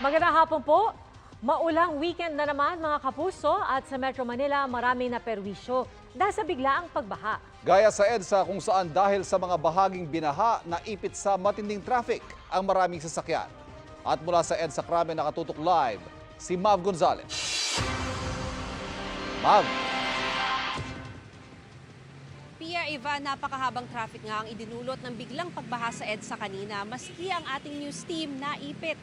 Magandang hapon po. Maulang weekend na naman mga kapuso at sa Metro Manila marami na perwisyo dahil sa biglaang pagbaha. Gaya sa EDSA kung saan dahil sa mga bahaging binaha na ipit sa matinding traffic ang maraming sasakyan. At mula sa EDSA Krame nakatutok live si Mav Gonzalez. Mav, Pia Ivan, napakahabang traffic nga ang idinulot ng biglang pagbaha sa EDSA kanina maski ang ating news team naipit.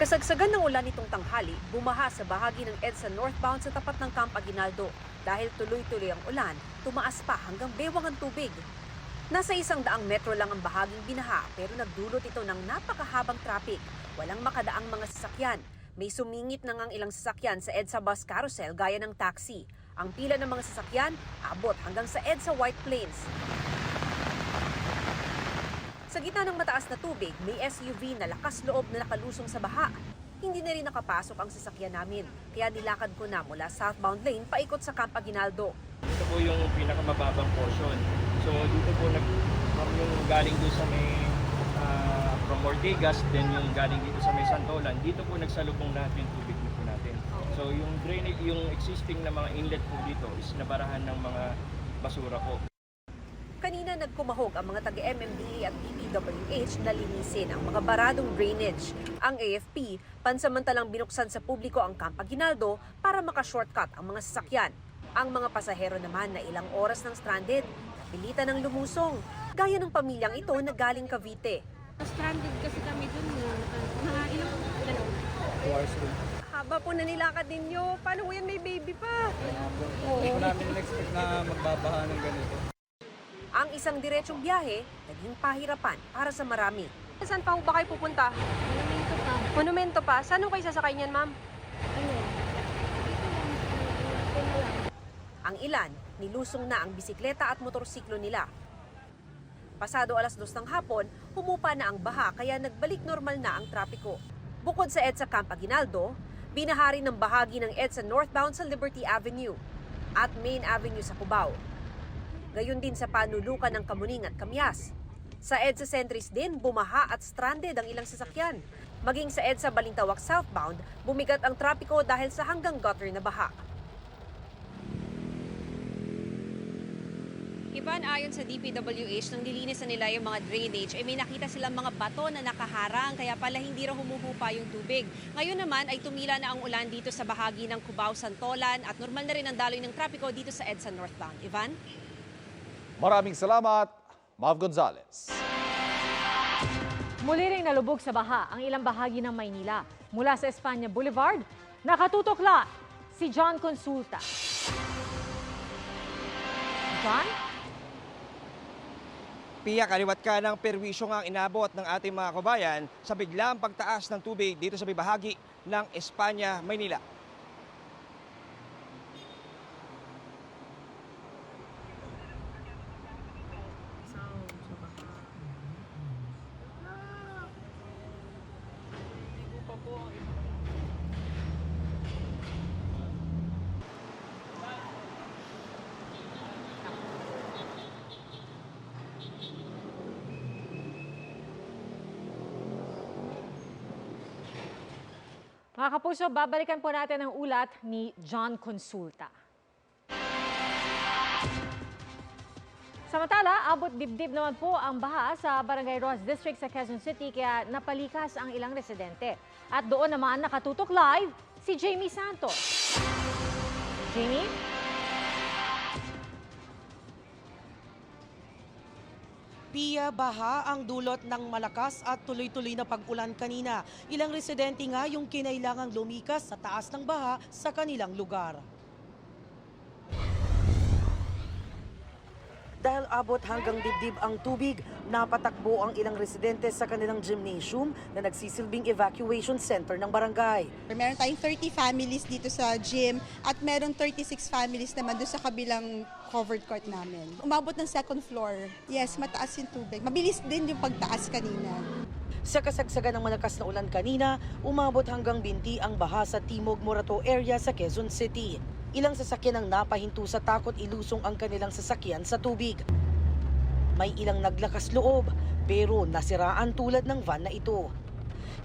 Kasagsagan ng ulan nitong tanghali, bumaha sa bahagi ng EDSA northbound sa tapat ng Camp Aguinaldo. Dahil tuloy-tuloy ang ulan, tumaas pa hanggang bewang ang tubig. Nasa isang daang metro lang ang bahaging binaha pero nagdulot ito ng napakahabang traffic. Walang makadaang mga sasakyan. May sumingit na ngang ilang sasakyan sa EDSA bus carousel gaya ng taxi. Ang pila ng mga sasakyan abot hanggang sa EDSA White Plains. Sa gitna ng mataas na tubig, may SUV na lakas loob na nakalusong sa baha. Hindi na rin nakapasok ang sasakyan namin, kaya nilakad ko na mula southbound lane paikot sa Camp Aguinaldo. Ito po yung pinakamababang portion. So dito po nag yung galing doon sa may ah, from Ortigas, then yung galing dito sa may Santolan, dito po nagsalubong lahat yung tubig po natin. So yung drainage, yung existing na mga inlet po dito is nabarahan ng mga basura po. Kanina nagkumahog ang mga taga-MMDA at DPWH na linisin ang mga baradong drainage. Ang AFP, pansamantalang binuksan sa publiko ang Camp Aguinaldo para makashortcut ang mga sasakyan. Ang mga pasahero naman na ilang oras ng stranded, napilitan ng lumusong, gaya ng pamilyang ito na galing Cavite. Stranded kasi kami dun eh. Mga ilang, ano, Haba po na nilakad ninyo. Paano po yan may baby pa? Hindi ko namin expect na magbabaha ng ganito. Ang isang diretsong biyahe, naging pahirapan para sa marami. Saan pa ho ba kayo pupunta? monumento pa. Monumento pa. Saan ho kayo sasakay niyan, ma'am? Ano? Ang ilan, nilusong na ang bisikleta at motorsiklo nila. Pasado alas dos ng hapon, humupa na ang baha kaya nagbalik normal na ang trapiko. Bukod sa EDSA Camp Aguinaldo, binahari ng bahagi ng EDSA northbound sa Liberty Avenue at Main Avenue sa Cubao. Gayon din sa panulukan ng Kamuning at Kamyas. Sa EDSA Centris din, bumaha at stranded ang ilang sasakyan. Maging sa EDSA Balintawak southbound, bumigat ang trapiko dahil sa hanggang gutter na baha. Ivan, ayon sa DPWH, nang nilinis na nila yung mga drainage, ay may nakita silang mga bato na nakaharang, kaya pala hindi raw humuhupa yung tubig. Ngayon naman ay tumila na ang ulan dito sa bahagi ng Cubao, Santolan at normal na rin ang daloy ng trapiko dito sa EDSA northbound. Ivan? Maraming salamat, Mav Gonzalez. Muli ring nalubog sa baha ang ilang bahagi ng Maynila. Mula sa Espanya Boulevard, nakatutok la si John Consulta. John? Pia, kaliwat ka ng perwisyo nga ang inabot ng ating mga kabayan sa biglang pagtaas ng tubig dito sa bahagi ng Espanya, Maynila. Mga kapuso, babalikan po natin ang ulat ni John Consulta. Samantala, abot dibdib naman po ang baha sa Barangay Ross District sa Quezon City kaya napalikas ang ilang residente. At doon naman nakatutok live si Jamie Santos. Jamie? Pia Baha ang dulot ng malakas at tuloy-tuloy na pag-ulan kanina. Ilang residente nga yung kinailangang lumikas sa taas ng baha sa kanilang lugar. Dahil abot hanggang dibdib ang tubig, napatakbo ang ilang residente sa kanilang gymnasium na nagsisilbing evacuation center ng barangay. Meron tayong 30 families dito sa gym at meron 36 families naman doon sa kabilang covered court namin. Umabot ng second floor. Yes, mataas yung tubig. Mabilis din yung pagtaas kanina. Sa kasagsagan ng malakas na ulan kanina, umabot hanggang binti ang baha sa Timog Morato area sa Quezon City. Ilang sasakyan ang napahinto sa takot ilusong ang kanilang sasakyan sa tubig. May ilang naglakas loob pero nasiraan tulad ng van na ito.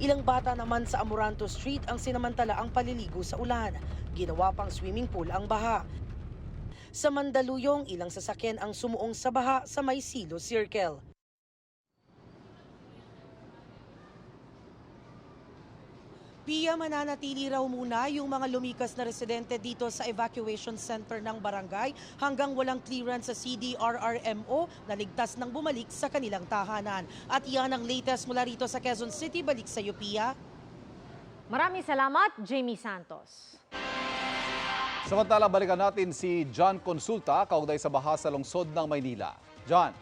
Ilang bata naman sa Amoranto Street ang sinamantala ang paliligo sa ulan. Ginawa pang swimming pool ang baha. Sa Mandaluyong, ilang sasakyan ang sumuong sa baha sa may Silo Circle. Pia, mananatili raw muna yung mga lumikas na residente dito sa evacuation center ng barangay hanggang walang clearance sa CDRRMO na ligtas nang bumalik sa kanilang tahanan. At iyan ang latest mula rito sa Quezon City. Balik sa iyo, Pia. Maraming salamat, Jamie Santos. Samantala, balikan natin si John Consulta, kaugnay sa baha sa lungsod ng Maynila. John.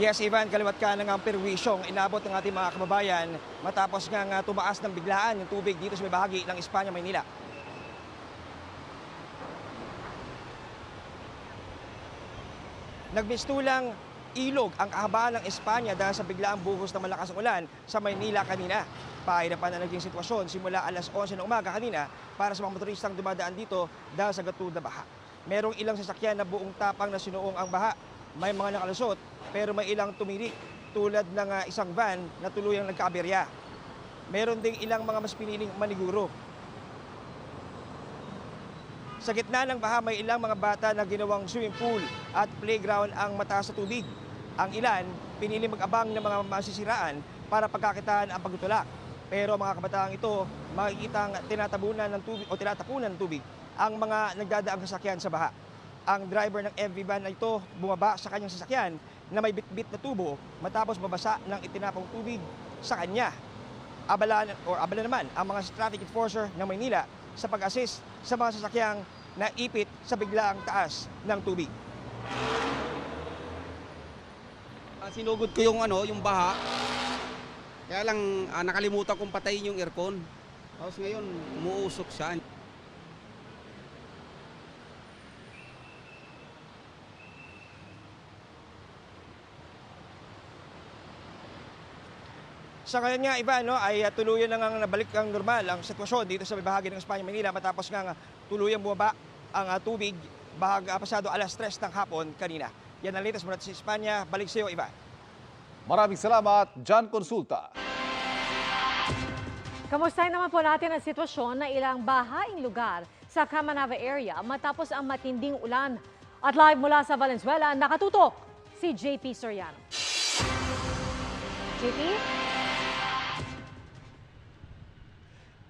Yes, Ivan, kaliwat ka nga ang perwisyong inabot ng ating mga kababayan matapos nga nga tumaas ng biglaan yung tubig dito sa may bahagi ng Espanya, Maynila. Nagmistulang ilog ang kahabaan ng Espanya dahil sa biglaang buhos ng malakas na ulan sa Maynila kanina. Pahirapan na naging sitwasyon simula alas 11 ng umaga kanina para sa mga motoristang dumadaan dito dahil sa gatulad na baha. Merong ilang sasakyan na buong tapang na sinuong ang baha. May mga nakalusot pero may ilang tumiri tulad ng ah, isang van na tuluyang nagkaaberya. Meron ding ilang mga mas piniling maniguro sa gitna ng baha may ilang mga bata na ginawang swimming pool at playground ang mataas sa tubig. Ang ilan, pinili mag-abang ng mga masisiraan para pagkakitaan ang pagtutulak. Pero mga kabataang ito, makikitang tinatabunan ng tubig o tinatapunan ng tubig ang mga nagdadaang sasakyan sa baha. Ang driver ng MV van na ito bumaba sa kanyang sasakyan na may bitbit na tubo matapos mabasa ng itinapong tubig sa kanya. Abala, or abala naman ang mga traffic enforcer ng Maynila sa pag-assist sa mga sasakyang naipit sa biglaang taas ng tubig. Ah, sinugod ko yung ano, yung baha. Kaya lang ah, nakalimutan kong patayin yung aircon. Tapos ngayon, umuusok siya. Sa ngayon nga, Ivan, no, ay uh, tuluyan na nga nabalik ang normal ang sitwasyon dito sa bahagi ng Espanya, Manila matapos nga nga tuluyan bumaba ang uh, tubig bahag uh, pasado alas 3 ng hapon kanina. Yan ang latest mula sa Espanya. Balik sa iyo, Ivan. Maraming salamat, John Consulta. Kamustahin naman po natin ang sitwasyon ng ilang bahaing lugar sa Camanava area matapos ang matinding ulan. At live mula sa Valenzuela, nakatutok si JP Soriano. JP?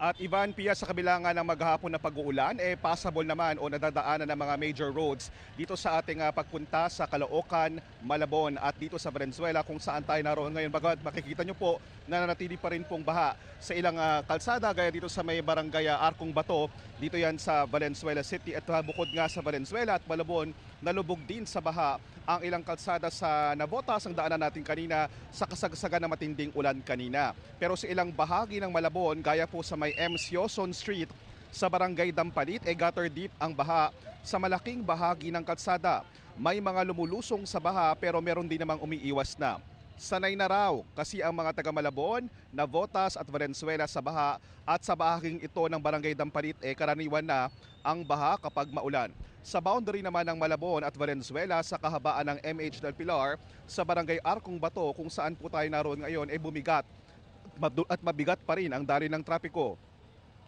At Ivan Pia sa kabilangan ng maghapon na pag-uulan, eh passable naman o nadadaanan ng mga major roads dito sa ating ah, pagpunta sa Caloocan, Malabon at dito sa Valenzuela kung saan tayo naroon ngayon. Bagad makikita nyo po na nanatili pa rin pong baha sa ilang ah, kalsada gaya dito sa may barangay ah, Arkong Bato. Dito yan sa Valenzuela City at bukod nga sa Valenzuela at Malabon, nalubog din sa baha ang ilang kalsada sa Navotas ang daanan natin kanina sa kasagsagan ng matinding ulan kanina. Pero sa ilang bahagi ng Malabon, gaya po sa may M. Sioson Street sa Barangay Dampalit, e gutter deep ang baha sa malaking bahagi ng kalsada. May mga lumulusong sa baha pero meron din namang umiiwas na. Sanay na raw kasi ang mga taga Malabon, Navotas at Valenzuela sa baha at sa bahaging ito ng Barangay Dampalit e karaniwan na ang baha kapag maulan. Sa boundary naman ng Malabon at Valenzuela sa kahabaan ng MH del Pilar sa Barangay Arkong Bato kung saan po tayo naroon ngayon ay bumigat madu- at mabigat pa rin ang daloy ng trapiko.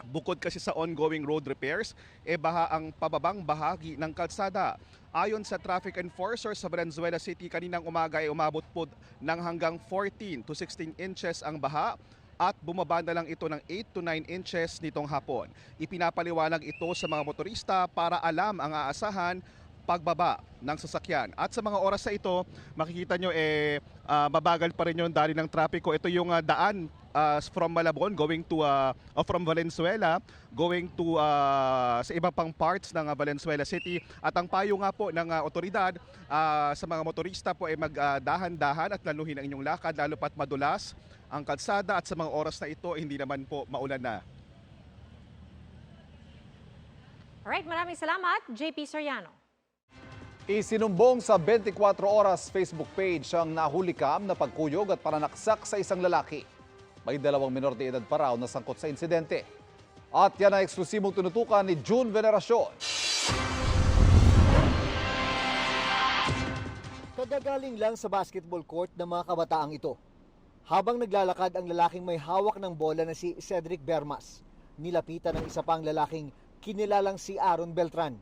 Bukod kasi sa ongoing road repairs, e baha ang pababang bahagi ng kalsada. Ayon sa traffic enforcer sa Valenzuela City kaninang umaga ay umabot po ng hanggang 14 to 16 inches ang baha at bumaba na lang ito ng 8 to 9 inches nitong hapon. Ipinapaliwanag ito sa mga motorista para alam ang aasahan pagbaba ng sasakyan. At sa mga oras sa ito, makikita nyo eh ah, mabagal pa rin yung dali ng trapiko. Ito yung ah, daan ah, from Malabon going to ah, oh, from Valenzuela going to ah, sa iba pang parts ng ah, Valenzuela City. At ang payo nga po ng ah, otoridad ah, sa mga motorista po ay magdahan-dahan at laluhin ang inyong lakad lalo pat madulas ang kalsada at sa mga oras na ito hindi naman po maulan na. Alright, maraming salamat, JP Soriano. Isinumbong sa 24 oras Facebook page ang nahulikam na pagkuyog at pananaksak sa isang lalaki. May dalawang minor de edad pa raw na sangkot sa insidente. At yan ang eksklusibong tunutukan ni June Veneracion. Kagagaling lang sa basketball court ng mga kabataang ito. Habang naglalakad ang lalaking may hawak ng bola na si Cedric Bermas, nilapitan ng isa pang lalaking kinilalang si Aaron Beltran.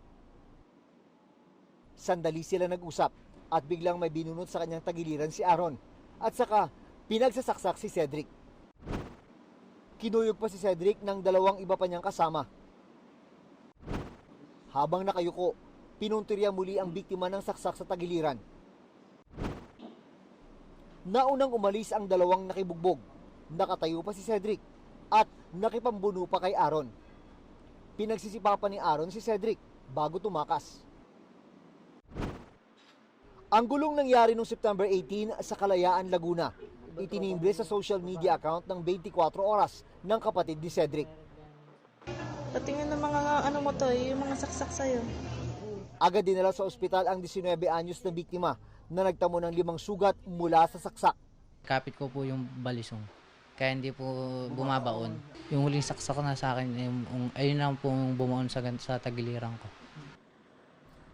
Sandali sila nag-usap at biglang may binunot sa kanyang tagiliran si Aaron at saka pinagsasaksak si Cedric. Kinuyog pa si Cedric ng dalawang iba pa niyang kasama. Habang nakayuko, pinuntirya muli ang biktima ng saksak sa tagiliran. Naunang umalis ang dalawang nakibugbog. Nakatayo pa si Cedric at nakipambuno pa kay Aaron. Pinagsisipapan ni Aaron si Cedric bago tumakas. Ang gulong nangyari noong September 18 sa Kalayaan, Laguna. Itinimbre sa social media account ng 24 oras ng kapatid ni Cedric. Patingin ng mga ano mo to, yung mga saksak sa'yo. Agad dinala sa ospital ang 19 anyos na biktima na nagtamo ng limang sugat mula sa saksak. Kapit ko po yung balisong. Kaya hindi po bumabaon. Yung huling saksak na sa akin, yung, ayun lang po yung bumaon sa, sa tagiliran ko.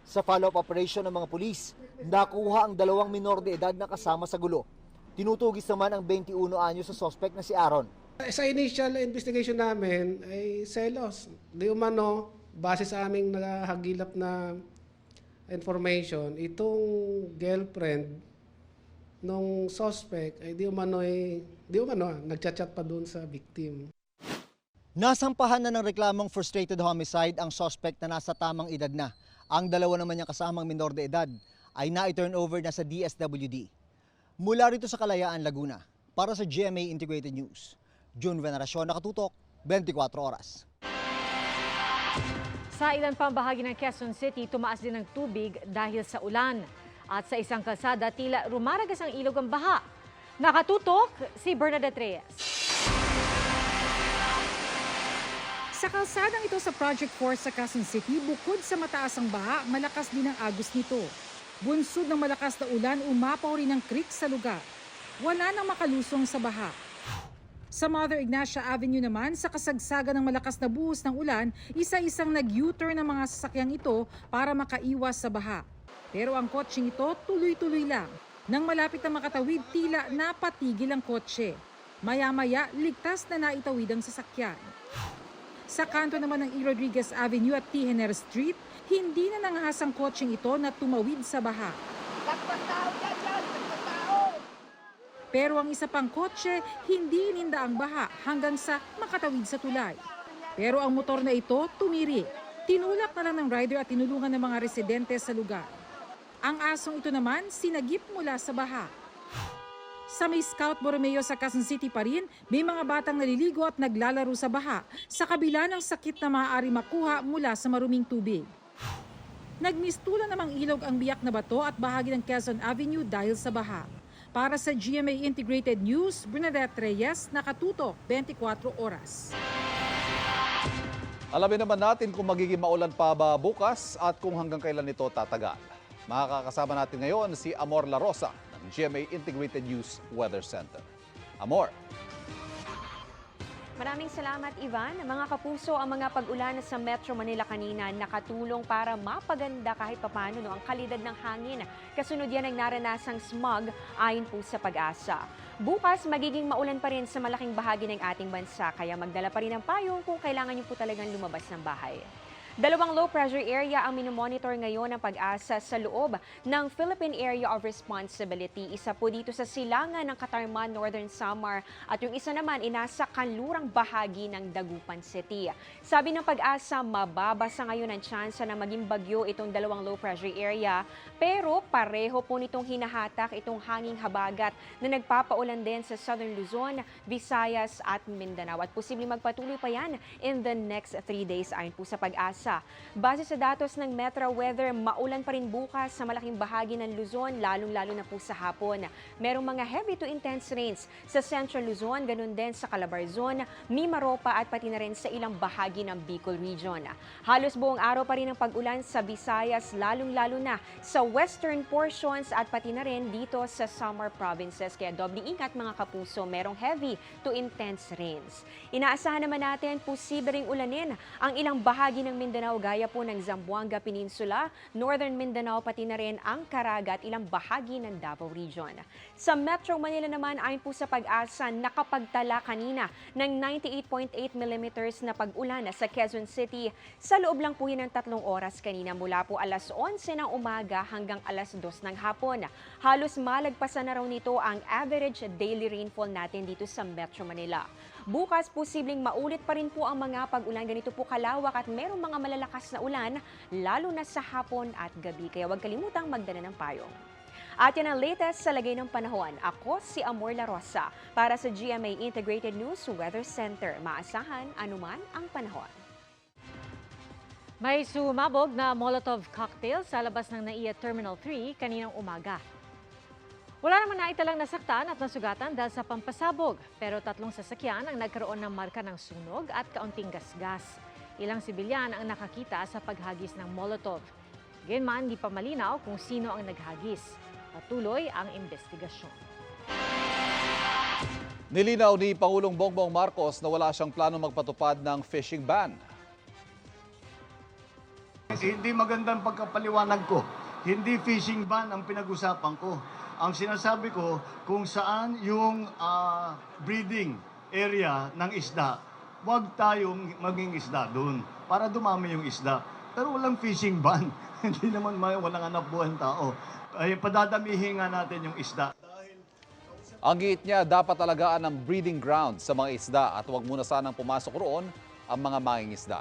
Sa follow-up operation ng mga pulis, nakuha ang dalawang minor de edad na kasama sa gulo. Tinutugis naman ang 21 anyos sa suspect na si Aaron. Sa initial investigation namin ay selos. Di umano, base sa aming nakahagilap na information, itong girlfriend nung suspect ay di umano ay di umano ah, nagchat-chat pa doon sa victim. Nasampahan na ng reklamong frustrated homicide ang suspect na nasa tamang edad na. Ang dalawa naman niyang kasamang minor de edad ay na-turn over na sa DSWD. Mula rito sa Kalayaan, Laguna, para sa GMA Integrated News. June Veneracion, nakatutok, 24 oras. Sa ilan pang bahagi ng Quezon City, tumaas din ang tubig dahil sa ulan. At sa isang kalsada, tila rumaragas ang ilog ang baha. Nakatutok si Bernadette Reyes. Sa kalsadang ito sa Project 4 sa Quezon City, bukod sa mataas ang baha, malakas din ang agos nito. Bunsod ng malakas na ulan, umapaw rin ang creek sa lugar. Wala nang makalusong sa baha. Sa Mother Ignacia Avenue naman, sa kasagsagan ng malakas na buhos ng ulan, isa-isang nag-U-turn ng mga sasakyang ito para makaiwas sa baha. Pero ang kotseng ito tuloy-tuloy lang. Nang malapit na makatawid, tila napatigil ang kotse. Maya-maya, ligtas na naitawid ang sasakyan. Sa kanto naman ng E. Rodriguez Avenue at Tijener Street, hindi na nangahas ang kotseng ito na tumawid sa baha. Pero ang isa pang kotse, hindi ininda ang baha hanggang sa makatawid sa tulay. Pero ang motor na ito, tumiri. Tinulak na lang ng rider at tinulungan ng mga residente sa lugar. Ang asong ito naman, sinagip mula sa baha. Sa may Scout Borromeo sa Quezon City pa rin, may mga batang naliligo at naglalaro sa baha sa kabila ng sakit na maaari makuha mula sa maruming tubig. Nagmistula namang ilog ang biyak na bato at bahagi ng Quezon Avenue dahil sa baha. Para sa GMA Integrated News, Bernadette Reyes, nakatutok 24 oras. Alamin naman natin kung magiging maulan pa ba bukas at kung hanggang kailan ito tatagal. Makakasama natin ngayon si Amor La Rosa ng GMA Integrated News Weather Center. Amor. Maraming salamat, Ivan. Mga kapuso, ang mga pag-ulan sa Metro Manila kanina nakatulong para mapaganda kahit papano no, ang kalidad ng hangin. Kasunod yan ng naranasang smog ayon po sa pag-asa. Bukas, magiging maulan pa rin sa malaking bahagi ng ating bansa, kaya magdala pa rin ng payong kung kailangan niyo po talagang lumabas ng bahay. Dalawang low pressure area ang minomonitor ngayon ng pag-asa sa loob ng Philippine Area of Responsibility. Isa po dito sa silangan ng Katarman, Northern Samar at yung isa naman inasa kanlurang bahagi ng Dagupan City. Sabi ng pag-asa, mababa sa ngayon ang tsansa na maging bagyo itong dalawang low pressure area pero pareho po nitong hinahatak itong hanging habagat na nagpapaulan din sa Southern Luzon, Visayas at Mindanao at posibleng magpatuloy pa yan in the next three days ayon po sa pag-asa. Base sa datos ng Metro Weather, maulan pa rin bukas sa malaking bahagi ng Luzon, lalong-lalo na po sa hapon. Merong mga heavy to intense rains sa Central Luzon, ganun din sa Calabarzon, Mimaropa at pati na rin sa ilang bahagi ng Bicol Region. Halos buong araw pa rin ang pag-ulan sa Visayas, lalong-lalo na sa western portions at pati na rin dito sa summer provinces. Kaya doble ingat mga kapuso, merong heavy to intense rains. Inaasahan naman natin posibleng ulanin ang ilang bahagi ng Mindanao Mindanao gaya po ng Zamboanga Peninsula, Northern Mindanao pati na rin ang Caraga at ilang bahagi ng Davao Region. Sa Metro Manila naman ayon po sa pag-asa nakapagtala kanina ng 98.8 millimeters na pag-ulan sa Quezon City sa loob lang po yun ng tatlong oras kanina mula po alas 11 ng umaga hanggang alas 2 ng hapon. Halos malagpasan na raw nito ang average daily rainfall natin dito sa Metro Manila. Bukas, posibleng maulit pa rin po ang mga pag-ulan. Ganito po kalawak at merong mga malalakas na ulan, lalo na sa hapon at gabi. Kaya huwag kalimutang magdala ng payong. At yan ang latest sa lagay ng panahon. Ako si Amor La Rosa para sa GMA Integrated News Weather Center. Maasahan anuman ang panahon. May sumabog na Molotov cocktail sa labas ng NAIA Terminal 3 kaninang umaga. Wala naman naitalang nasaktan at nasugatan dahil sa pampasabog, pero tatlong sasakyan ang nagkaroon ng marka ng sunog at kaunting gasgas. Ilang sibilyan ang nakakita sa paghagis ng Molotov. Gayunman, di pa malinaw kung sino ang naghagis. Patuloy ang investigasyon. Nilinaw ni Pangulong Bongbong Marcos na wala siyang plano magpatupad ng fishing ban. Hindi magandang pagkapaliwanag ko. Hindi fishing ban ang pinag-usapan ko. Ang sinasabi ko kung saan yung ah, breeding area ng isda, huwag tayong maging isda doon para dumami yung isda. Pero walang fishing ban. Hindi naman may walang anak buhay ang tao. Ay padadamihin nga natin yung isda. Ang giit niya, dapat alagaan ang breeding ground sa mga isda at huwag muna sanang pumasok roon ang mga mangingisda.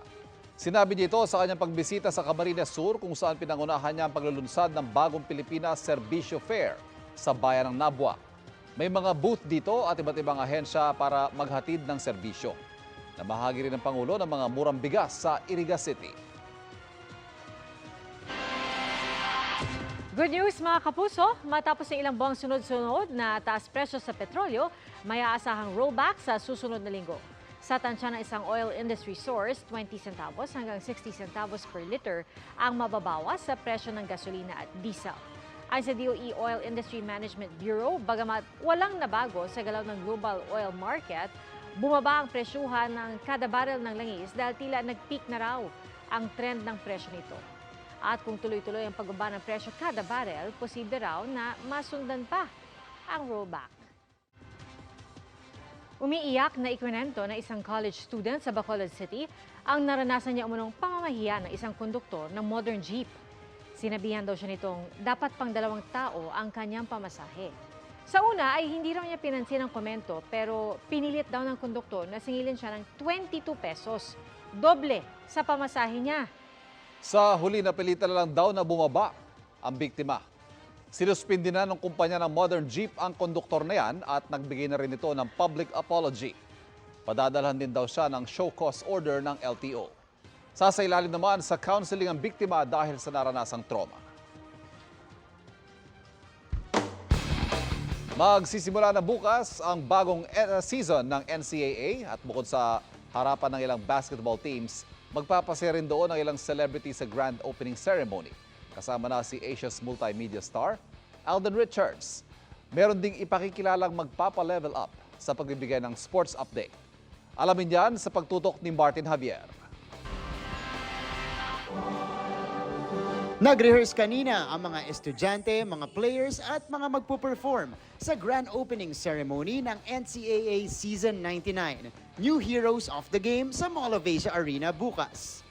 Sinabi niya ito sa kanyang pagbisita sa Camarines Sur kung saan pinangunahan niya ang paglulunsad ng bagong Pilipinas Servicio Fair sa bayan ng Nabwa. May mga booth dito at iba't ibang ahensya para maghatid ng serbisyo. Namahagi rin ng Pangulo ng mga murang bigas sa Iriga City. Good news mga kapuso, matapos ng ilang buwang sunod-sunod na taas presyo sa petrolyo, may aasahang rollback sa susunod na linggo. Sa tansya ng isang oil industry source, 20 centavos hanggang 60 centavos per liter ang mababawas sa presyo ng gasolina at diesel. Ayon sa DOE Oil Industry Management Bureau, bagamat walang nabago sa galaw ng global oil market, bumaba ang presyuhan ng kada barrel ng langis dahil tila nag-peak na raw ang trend ng presyo nito. At kung tuloy-tuloy ang pagbaba ng presyo kada barrel, posible raw na masundan pa ang rollback. Umiiyak na ikwento na isang college student sa Bacolod City ang naranasan niya umunong pamamahiya ng isang konduktor ng modern jeep. Sinabihan daw siya nitong dapat pang dalawang tao ang kanyang pamasahe. Sa una ay hindi raw niya pinansin ang komento pero pinilit daw ng konduktor na singilin siya ng 22 pesos. Doble sa pamasahe niya. Sa huli na pilitan lang daw na bumaba ang biktima. Sinuspindi na ng kumpanya ng Modern Jeep ang konduktor na yan at nagbigay na rin ito ng public apology. Padadalhan din daw siya ng show cause order ng LTO. Sasailalim naman sa counseling ang biktima dahil sa naranasang trauma. Magsisimula na bukas ang bagong eh, season ng NCAA at bukod sa harapan ng ilang basketball teams, magpapasya rin doon ang ilang celebrity sa grand opening ceremony. Kasama na si Asia's multimedia star, Alden Richards. Meron ding ipakikilalang magpapa-level up sa pagbibigay ng sports update. Alamin yan sa pagtutok ni Martin Javier. Nag-rehearse kanina ang mga estudyante, mga players at mga magpo-perform sa grand opening ceremony ng NCAA Season 99, New Heroes of the Game sa Mall of Asia Arena bukas.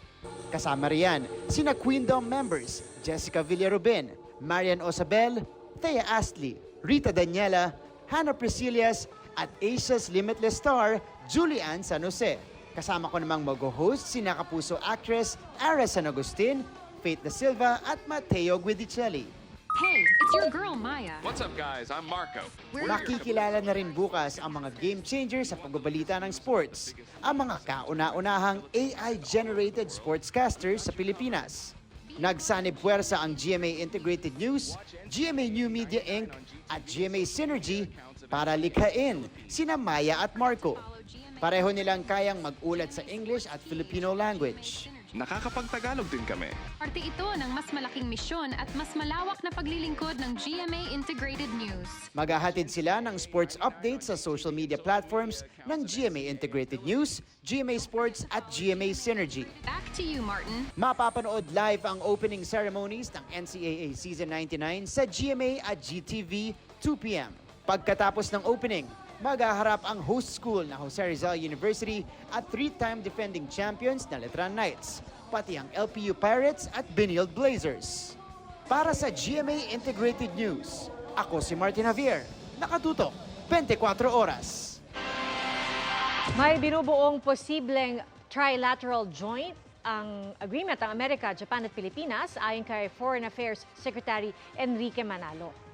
Kasama riyan sina Queendom members Jessica Villarubin, Marian Osabel, Thea Astley, Rita Daniela, Hannah Priscillas at Asia's Limitless star Julian San Jose. Kasama ko namang mag-host si Nakapuso actress Ara San Agustin, Faith Da Silva at Matteo Guidicelli. Hey, it's your girl Maya. What's up, guys? I'm Marco. Makikilala na rin bukas ang mga game changers sa pagbabalita ng sports, ang mga kauna-unahang AI-generated sportscasters sa Pilipinas. Nagsanib puwersa ang GMA Integrated News, GMA New Media Inc. at GMA Synergy para likhain sina Maya at Marco. Pareho nilang kayang mag-ulat sa English at Filipino language. Nakakapagtagalog din kami. Parte ito ng mas malaking misyon at mas malawak na paglilingkod ng GMA Integrated News. Maghahatid sila ng sports updates sa social media platforms ng GMA Integrated News, GMA Sports at GMA Synergy. Back to you, Martin. Mapapanood live ang opening ceremonies ng NCAA Season 99 sa GMA at GTV 2pm. Pagkatapos ng opening, maghaharap ang host school na Jose Rizal University at three-time defending champions na Letran Knights, pati ang LPU Pirates at Benilde Blazers. Para sa GMA Integrated News, ako si Martin Javier, nakatutok 24 oras. May binubuong posibleng trilateral joint ang agreement ng Amerika, Japan at Pilipinas ayon kay Foreign Affairs Secretary Enrique Manalo.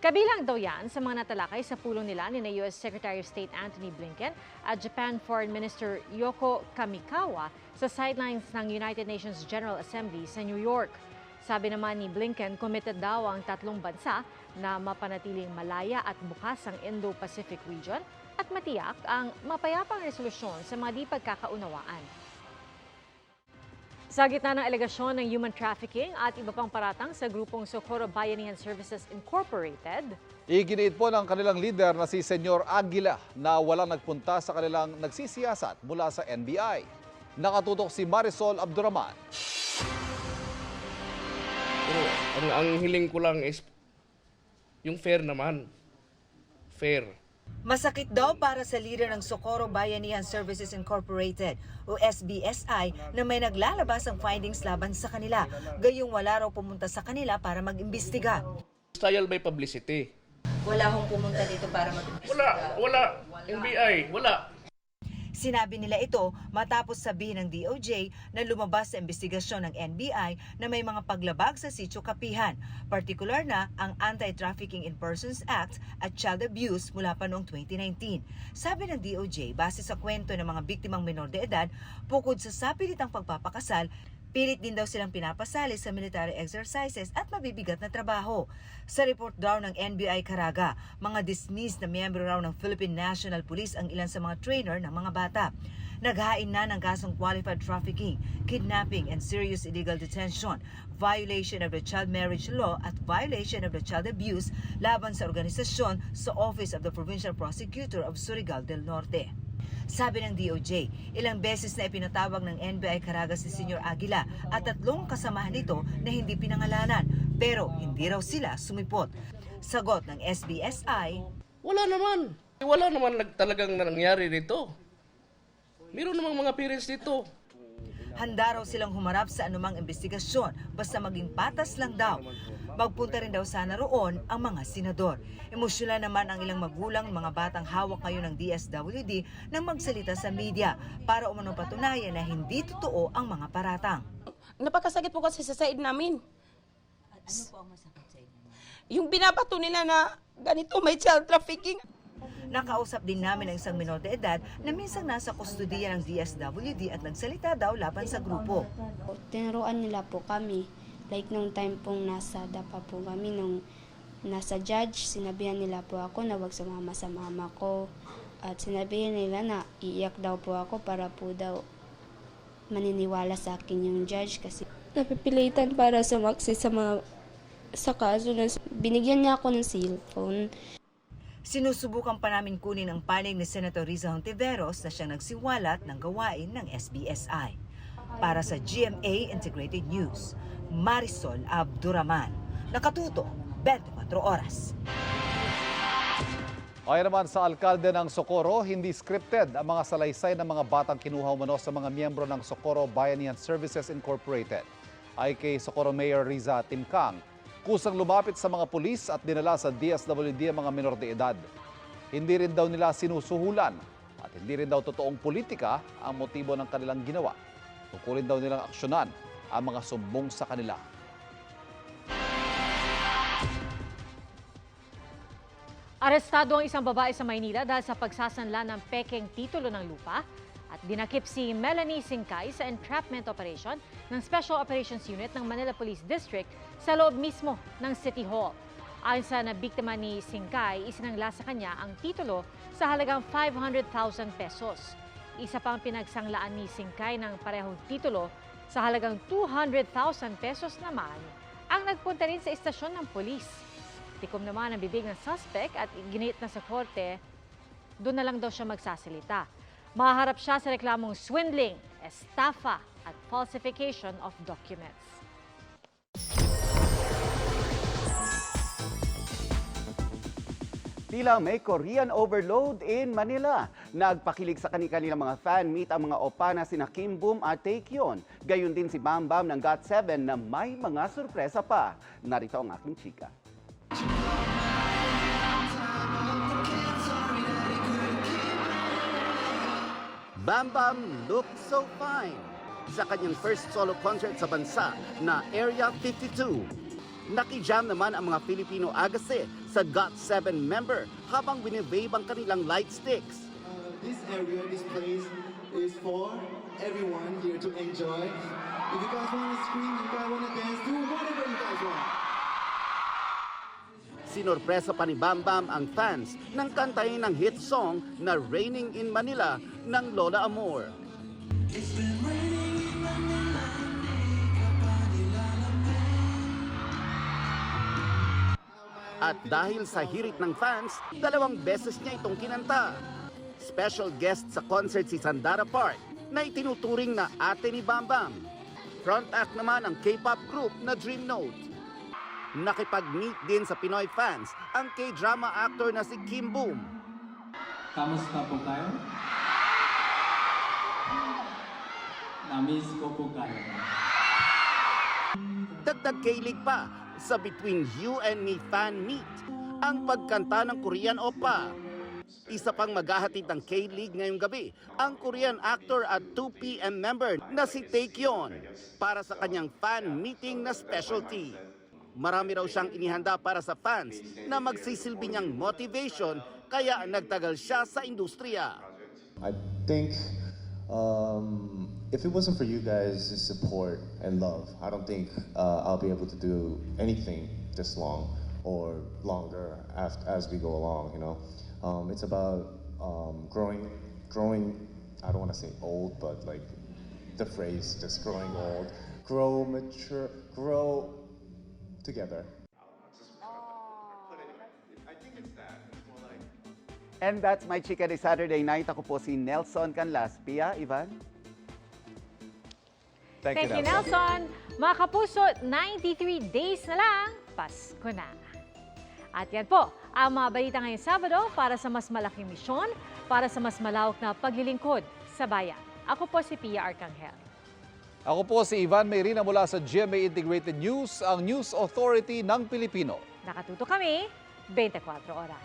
Kabilang daw yan sa mga natalakay sa pulong nila ni na US Secretary of State Anthony Blinken at Japan Foreign Minister Yoko Kamikawa sa sidelines ng United Nations General Assembly sa New York. Sabi naman ni Blinken, committed daw ang tatlong bansa na mapanatiling malaya at bukas ang Indo-Pacific region at matiyak ang mapayapang resolusyon sa mga di pagkakaunawaan. Sa gitna ng alegasyon ng human trafficking at iba pang paratang sa grupong Socorro Bayanihan Services Incorporated, Iginiit po ng kanilang leader na si Senyor Aguila na walang nagpunta sa kanilang nagsisiyasat mula sa NBI. Nakatutok si Marisol Abduraman. Pero ang, ang hiling ko lang is yung fair naman. Fair. Masakit daw para sa leader ng Socorro Bayanihan Services Incorporated o SBSI na may naglalabas ang findings laban sa kanila. Gayong wala raw pumunta sa kanila para mag-imbestiga. Style by publicity. Wala hong pumunta dito para mag Wala, wala. NBI, wala. Sinabi nila ito matapos sabihin ng DOJ na lumabas sa investigasyon ng NBI na may mga paglabag sa sitio Kapihan, partikular na ang Anti-Trafficking in Persons Act at Child Abuse mula pa noong 2019. Sabi ng DOJ, base sa kwento ng mga biktimang menor de edad, bukod sa sapilitang pagpapakasal, Pilit din daw silang pinapasali sa military exercises at mabibigat na trabaho. Sa report daw ng NBI Caraga, mga dismissed na miyembro raw ng Philippine National Police ang ilan sa mga trainer ng mga bata. Naghain na ng kasong qualified trafficking, kidnapping and serious illegal detention, violation of the child marriage law at violation of the child abuse laban sa organisasyon sa Office of the Provincial Prosecutor of Surigao del Norte. Sabi ng DOJ, ilang beses na ipinatawag ng NBI Caraga si Senyor Aguila at tatlong kasamahan nito na hindi pinangalanan pero hindi raw sila sumipot. Sagot ng SBSI, Wala naman. Wala naman talagang nangyari dito. Meron namang mga parents dito. handa raw silang humarap sa anumang investigasyon basta maging patas lang daw. Magpunta rin daw sana roon ang mga senador. Emosyonal naman ang ilang magulang mga batang hawak ngayon ng DSWD nang magsalita sa media para umano patunayan na hindi totoo ang mga paratang. Napakasakit po kasi sa side namin. Ano po ang masakit sa inyo? Yung binabato nila na ganito may child trafficking. Nakausap din namin ang isang minor de edad na minsang nasa kustudiya ng DSWD at nagsalita daw laban sa grupo. Tinuruan nila po kami. Like nung time pong nasa dapa po kami, nung nasa judge, sinabihan nila po ako na wag sumama sa mama ko. At sinabihan nila na iiyak daw po ako para po daw maniniwala sa akin yung judge kasi napipilitan para sumaksi sa mga sa kaso na binigyan niya ako ng cellphone. Sinusubukan pa namin kunin ang panig ni Senator Riza Hontiveros na siyang nagsiwalat ng gawain ng SBSI. Para sa GMA Integrated News, Marisol Abduraman. Nakatuto, 24 oras. Ayon naman sa alkalde ng Socorro, hindi scripted ang mga salaysay ng mga batang kinuha umano sa mga miyembro ng Socorro Bayanihan Services Incorporated. Ay kay Socorro Mayor Riza Timkang, kusang lumapit sa mga pulis at dinala sa DSWD ang mga minor de edad. Hindi rin daw nila sinusuhulan at hindi rin daw totoong politika ang motibo ng kanilang ginawa. Tukulin daw nilang aksyonan ang mga sumbong sa kanila. arestado ang isang babae sa Maynila dahil sa pagsasanla ng pekeng titulo ng lupa at dinakip si Melanie Singkay sa entrapment operation ng Special Operations Unit ng Manila Police District sa loob mismo ng City Hall. Ayon sa nabiktima ni Singkay, isinangla sa kanya ang titulo sa halagang 500,000 pesos. Isa pang pinagsanglaan ni Singkay ng parehong titulo sa halagang 200,000 pesos naman ang nagpunta rin sa istasyon ng polis. Tikom naman ang bibig ng suspect at ginit na sa korte, doon na lang daw siya magsasalita. Maharap siya sa reklamong swindling, estafa at falsification of documents. Tila may Korean overload in Manila. Nagpakilig sa kanilang mga fan meet ang mga opa na sina Kim Boom at Taekyon. Gayon din si Bam Bam ng GOT7 na may mga sorpresa pa. Narito ang aking chika. Bam Bam looks so fine sa kanyang first solo concert sa bansa na Area 52. Nakijam naman ang mga Filipino agase sa GOT7 member habang winivave ang kanilang light sticks. this area, this place is for everyone here to enjoy. If you guys want to scream, if you guys want to dance, do whatever you guys want. Sinorpresa pa ni Bam Bam ang fans ng kantahin ng hit song na Raining in Manila ng Lola Amor. At dahil sa hirit ng fans, dalawang beses niya itong kinanta. Special guest sa concert si Sandara Park na itinuturing na ate ni Bam Bam. Front act naman ang K-pop group na Dream Note. Nakipag-meet din sa Pinoy fans ang K-drama actor na si Kim Boom. Kamusta po kayo? Namiss ko po kayo. Dagdag kailig pa sa Between You and Me fan meet ang pagkanta ng Korean opera. Isa pang maghahatid ng K-League ngayong gabi, ang Korean actor at 2PM member na si Taekyon para sa kanyang fan meeting na specialty. Marami raw siyang inihanda para sa fans na magsisilbi niyang motivation kaya nagtagal siya sa industriya. I think um, if it wasn't for you guys' support and love, I don't think uh, I'll be able to do anything this long or longer as, as we go along. You know, um, it's about um, growing, growing. I don't want to say old, but like the phrase, just growing old, grow mature, grow together. And that's my chika de Saturday night. Ako po si Nelson Canlas. Pia, Ivan? Thank, you, Nelson. Mga kapuso, 93 days na lang, Pasko na. At yan po, ang mga balita ngayong Sabado para sa mas malaking misyon, para sa mas malawak na paglilingkod sa bayan. Ako po si Pia Arcangel. Ako po si Ivan Mayrina mula sa GMA Integrated News, ang News Authority ng Pilipino. Nakatuto kami 24 oras.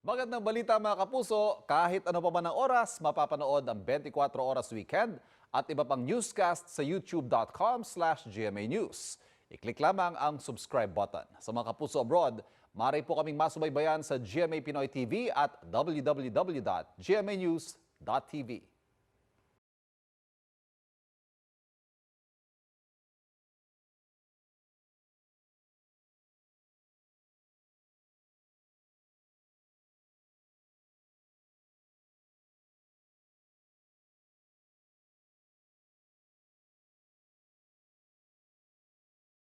Magandang balita mga kapuso, kahit ano pa man ang oras, mapapanood ang 24 oras weekend at iba pang newscast sa youtube.com slash GMA News. I-click lamang ang subscribe button. Sa mga kapuso abroad, maaari po kaming masubaybayan sa GMA Pinoy TV at www.gmanews.tv.